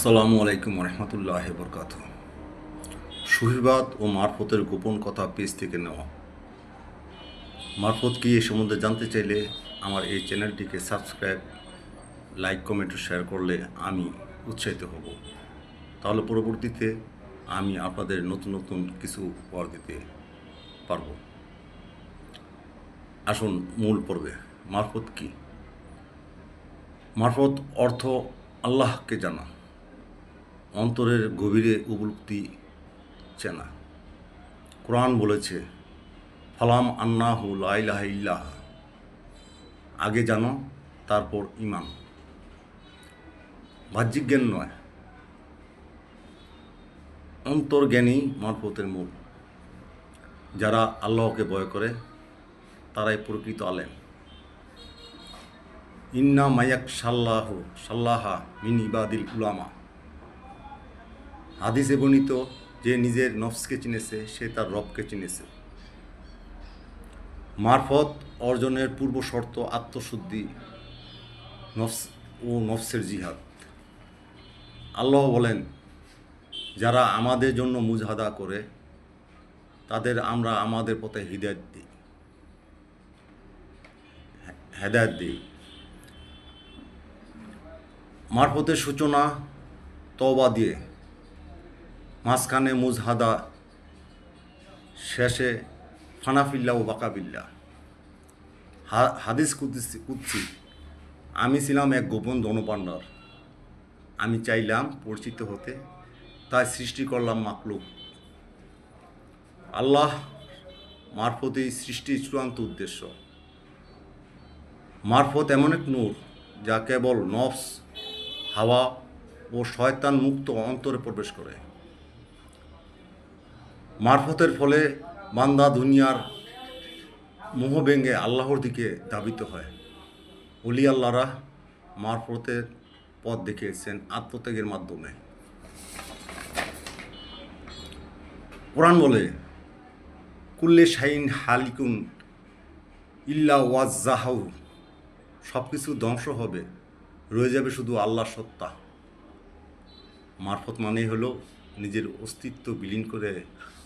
আসসালামু আলাইকুম রহমতুল্লাহ বরকাত সুহিবাদ ও মারফতের গোপন কথা পেজ থেকে নেওয়া। মারফত কি এ সম্বন্ধে জানতে চাইলে আমার এই চ্যানেলটিকে সাবস্ক্রাইব, লাইক, কমেন্ট শেয়ার করলে আমি উৎসাহিত হব। তাহলে পরবর্তীতে আমি আপনাদের নতুন নতুন কিছু উপহার দিতে পারব। আসুন মূল পর্বে, মারফত কি? মারফত অর্থ আল্লাহকে জানা। অন্তরের গভীরে উপলব্ধি চেনা। কোরআন বলেছে, ফালাম আন্নাহু লাইলাহ ইল্লাহ। আগে জানো, তারপর ইমান বাহ্যিক জ্ঞান নয় অন্তর্জ্ঞানী মারফতের মূল। যারা আল্লাহকে ভয় করে, তারাই প্রকৃত আলেম। ইন্না মায়াক সাল্লাহ সাল্লাহা মিন ইবাদিল উলামা। হাদিসে বর্ণিত যে নিজের নফসকে চিনেছে, সে তার রবকে চিনেছে। মারফত অর্জনের পূর্ব শর্ত আত্মশুদ্ধি, নফস ও নফসের জিহাদ। আল্লাহ বলেন, যারা আমাদের জন্য মুজাহাদা করে, তাদের আমরা আমাদের পথে হৃদায়ত দিই। হেদায়ত দিই। মারফতের সূচনা তওবা দিয়ে মাঝখানে মুজহাদা, শেষে ফানাফিল্লা ও বাকাবিল্লা। হাদিস কুদ্সি কুদ্সি। আমি ছিলাম এক গোপন ধনপাণ্ডার আমি চাইলাম পরিচিত হতে, তাই সৃষ্টি করলাম মাকলুক। আল্লাহ মারফতেই সৃষ্টির চূড়ান্ত উদ্দেশ্য। মারফত এমন এক নূর, যা কেবল নফস, হাওয়া ও শয়তান মুক্ত অন্তরে প্রবেশ করে। মারফতের ফলে বান্দা দুনিয়ার মোহভেঙ্গে আল্লাহর দিকে ধাবিত হয়। অলি আল্লাহরা মারফতের পথ দেখিয়েছেন আত্মত্যাগের মাধ্যমে। কোরআন বলে, কুল্লে শাইন হালিকুন ইল্লা ওয়াজাহাউ সব কিছু ধ্বংস হবে, রয়ে যাবে শুধু আল্লাহ সত্তা। মারফত মানেই হলো নিজের অস্তিত্ব বিলীন করে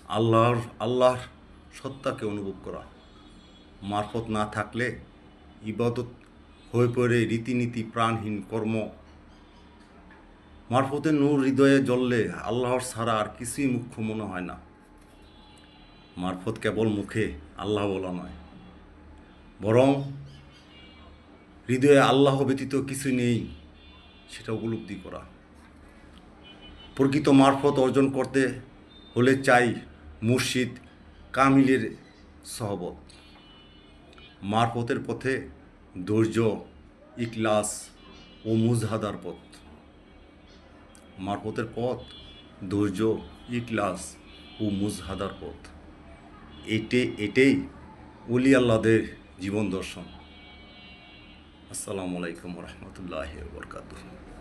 আল্লাহর আল্লাহর সত্তাকে অনুভব করা। মারফত না থাকলে ইবাদত হয়ে পড়ে রীতিনীতি, প্রাণহীন কর্ম। মারফতের নূর হৃদয়ে জ্বললে আল্লাহর ছাড়া আর কিছুই মুখ্য মনে হয় না। মারফত কেবল মুখে আল্লাহ বলা নয়, বরং হৃদয়ে আল্লাহ ব্যতীত কিছু নেই সেটা উপলব্ধি করা। প্রকৃত মারফত অর্জন করতে হলে চাই মুর্শিদ কামিলের সহবত। মারফতের পথে ধৈর্য ইকলাস ও মুজহাদার পথ। মারফতের পথ, ধৈর্য ইকলাস ও মুজহাদার পথ। এটে, এটাই অলি আল্লাদের জীবন দর্শন। আসসালামু আলাইকুম রহমতুল্লাহ বরকাতুহ।